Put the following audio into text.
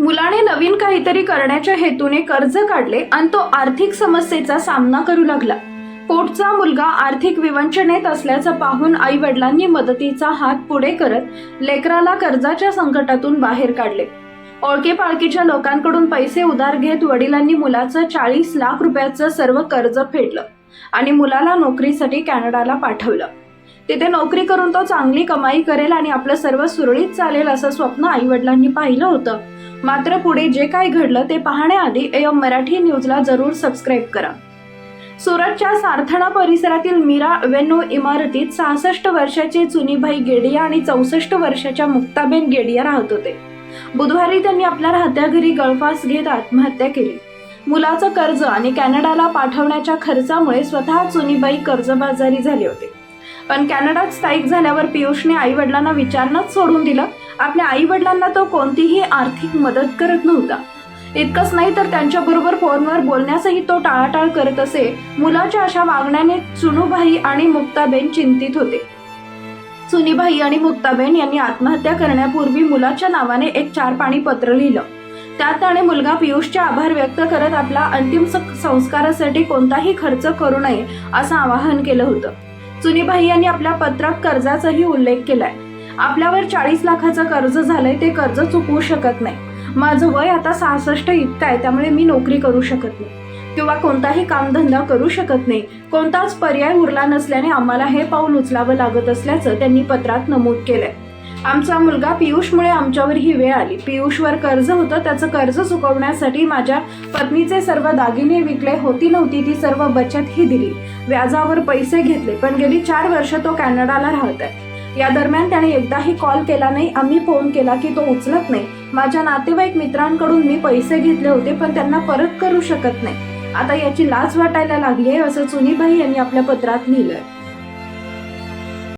मुलाने नवीन काहीतरी करण्याच्या हेतूने कर्ज काढले आणि तो आर्थिक समस्येचा सामना करू लागला. पोटचा मुलगा आर्थिक विवंचनेत असल्याचं पाहून आई वडिलांनी मदतीचा हात पुढे करत लेकराला कर्जाच्या संकटातून बाहेर काढले. ओळखे पाळखीच्या लोकांकडून पैसे उधार घेत वडिलांनी मुलाचं चाळीस लाख रुपयाचं सर्व कर्ज फेडलं आणि मुलाला नोकरीसाठी कॅनडाला पाठवलं. तिथे नोकरी करून तो चांगली कमाई करेल आणि आपलं सर्व सुरळीत चालेल असं स्वप्न आई वडिलांनी पाहिलं होतं. मात्र पुढे जे काय घडलं ते पाहण्याआधी एम मराठी न्यूजला जरूर सबस्क्राईब करा. सुरतच्या सारथणा परिसरातील मीरा वेनो इमारतीत सहासष्ट वर्षाचे चुनीभाई गेडिया आणि चौसष्ट वर्षाच्या मुक्ताबेन गेडिया राहत होते. बुधवारी त्यांनी आपल्या राहत्या घरी गळफास घेत आत्महत्या केली. मुलाचं कर्ज आणि कॅनडाला पाठवण्याच्या खर्चामुळे स्वतः चुनीबाई कर्जबाजारी झाले होते. पण कॅनडात स्थायिक झाल्यावर पियुषने आई वडिलांना विचारणंच सोडून दिलं. आपल्या आई वडिलांना तो कोणतीही आर्थिक मदत करत नव्हता. इतकंच नाही तर त्यांच्याबरोबर फोनवर बोलण्यासही तो टाळाटाळ करत असे मुलाच्या अशा वागण्याने चुनूभाई आणि मुक्ताबेन चिंतित होते. चुनीभाई आणि मुक्ताबेन यांनी आत्महत्या करण्यापूर्वी मुलाच्या नावाने एक चार पाणी पत्र लिहिलं. त्यात त्याने मुलगा पियुषचे आभार व्यक्त करत आपला अंतिम संस्कारासाठी कोणताही खर्च करू नये असं आवाहन केलं होतं. चुनीभाई यांनी आपल्या पत्रात कर्जाचाही उल्लेख केलाय. आपल्यावर चाळीस लाखाचं कर्ज झालंय ते कर्ज चुकवू शकत नाही. माझं वय आता सहासष्ट इतकं आहे त्यामुळे मी नोकरी करू शकत नाही. किंवा कोणताही कामधंदा करू शकत नाही. कोणताच पर्याय उरला नसल्याने आम्हाला हे पाऊल उचलावं लागत असल्याचं त्यांनी पत्रात नमूद केलंय. आमचा मुलगा पियुषमुळे आमच्यावर ही वेळ आली. पियुषवर कर्ज होतं त्याचं कर्ज चुकवण्यासाठी माझ्या पत्नीचे सर्व दागिने विकले होती नव्हती ती सर्व बचत ही दिली. व्याजावर पैसे घेतले पण गेली चार वर्ष तो कॅनडाला राहत आहे. या दरम्यान त्याने एकदाही कॉल केला नाही आम्ही फोन केला की तो उचलत नाही. माझ्या नातेवाईक मित्रांकडून मी पैसे घेतले होते पण त्यांना परत करू शकत नाही. आता याची लाज वाटायला लागली आहे असं चुनीबाई यांनी आपल्या पत्रात लिहिलंय.